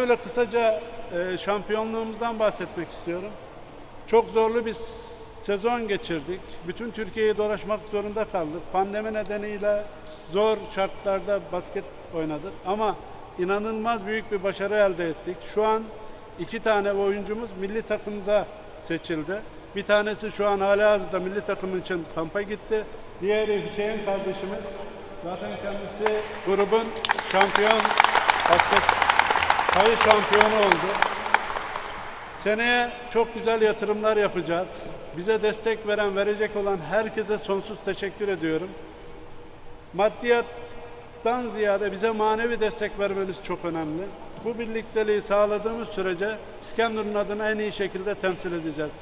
şöyle kısaca e, şampiyonluğumuzdan bahsetmek istiyorum. Çok zorlu bir sezon geçirdik. Bütün Türkiye'yi dolaşmak zorunda kaldık. Pandemi nedeniyle zor şartlarda basket oynadık ama inanılmaz büyük bir başarı elde ettik. Şu an iki tane oyuncumuz milli takımda seçildi. Bir tanesi şu an hala hazırda milli takım için kampa gitti. Diğeri Hüseyin kardeşimiz. Zaten kendisi grubun şampiyon basket sayı şampiyonu oldu. Seneye çok güzel yatırımlar yapacağız. Bize destek veren, verecek olan herkese sonsuz teşekkür ediyorum. Maddiyattan ziyade bize manevi destek vermeniz çok önemli. Bu birlikteliği sağladığımız sürece İskenderun adına en iyi şekilde temsil edeceğiz.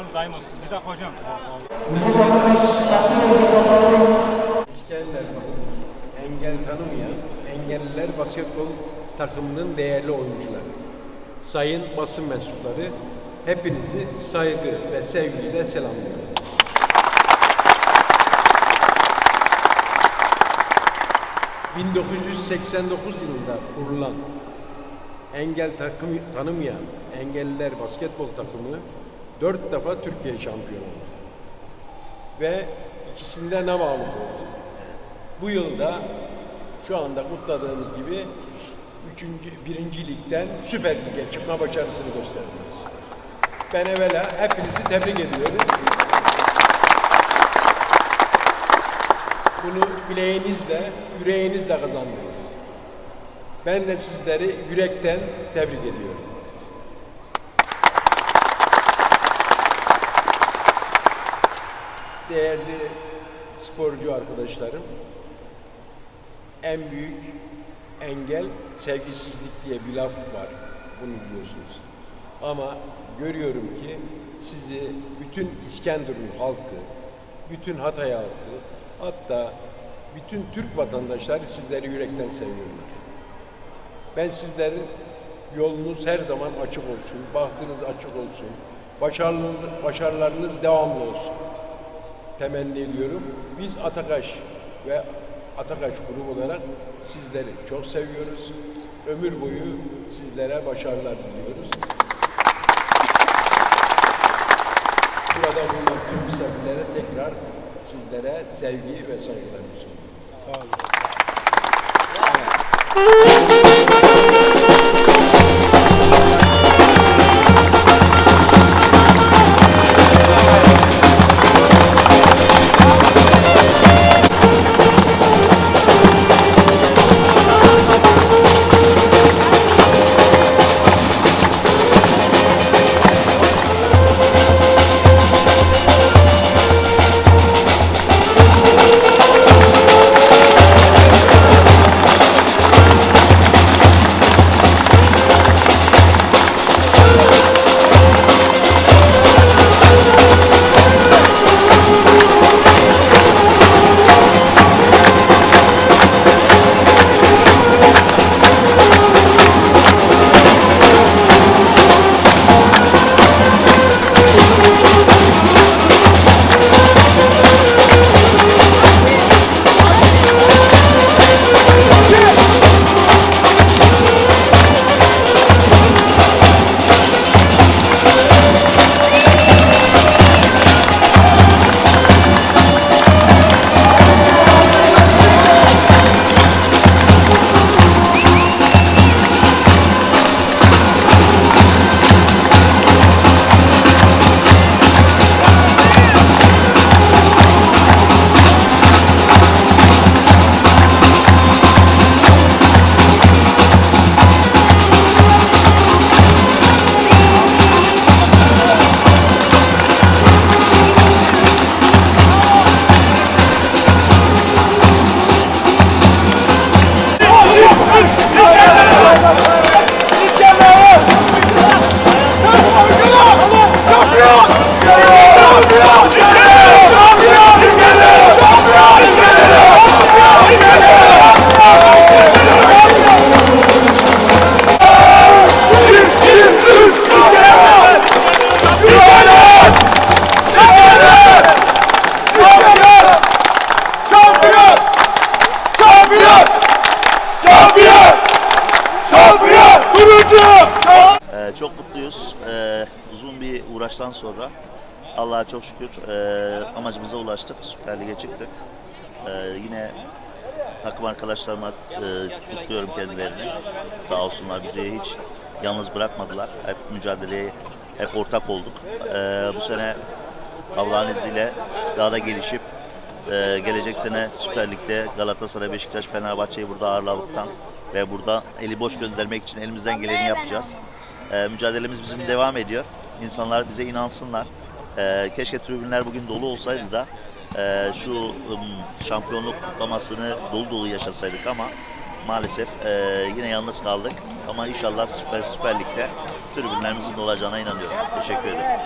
Başarılarınız daim olsun. Bir dakika hocam. İskender engel tanımayan engelliler basketbol takımının değerli oyuncuları. Sayın basın mensupları hepinizi saygı ve sevgiyle selamlıyorum. ...1989 yılında kurulan engel takım tanımayan engelliler basketbol takımı dört defa Türkiye şampiyonu oldu ve ikisinde ne mağlup oldu. Bu yılda şu anda kutladığımız gibi üçüncü, birinci ligden Süper Lig'e çıkma başarısını gösterdiniz. Ben evvela hepinizi tebrik ediyorum. Bunu bileğinizle, yüreğinizle kazandınız. Ben de sizleri yürekten tebrik ediyorum. Değerli sporcu arkadaşlarım, en büyük engel sevgisizlik diye bir laf var. Bunu biliyorsunuz. Ama görüyorum ki sizi bütün İskenderun halkı, bütün Hatay halkı, hatta bütün Türk vatandaşları sizleri yürekten seviyorlar. Ben sizlerin yolunuz her zaman açık olsun, bahtınız açık olsun, başarılarınız devamlı olsun temenni ediyorum. Biz Atakaş ve Atakaş grubu olarak sizleri çok seviyoruz. Ömür boyu sizlere başarılar diliyoruz. Burada bulunan tüm misafirlere tekrar sizlere sevgi ve saygılarımı sunuyorum. Sağ olun. uzun uğraştan sonra Allah'a çok şükür e, amacımıza ulaştık. Süper Lig'e çıktık. E, yine takım arkadaşlarıma e, kutluyorum kendilerini. Sağ olsunlar bizi hiç yalnız bırakmadılar. Hep mücadeleye hep ortak olduk. E, bu sene Allah'ın izniyle daha da gelişip e, gelecek sene Süper Lig'de Galatasaray, Beşiktaş, Fenerbahçe'yi burada ağırlamaktan ve burada eli boş göndermek için elimizden geleni yapacağız. E, mücadelemiz bizim devam ediyor. İnsanlar bize inansınlar. E, keşke tribünler bugün dolu olsaydı da e, şu ım, şampiyonluk kutlamasını dolu dolu yaşasaydık ama maalesef e, yine yalnız kaldık. Ama inşallah Süper, Süper Lig'de tribünlerimizin dolacağına inanıyorum. Teşekkür ederim.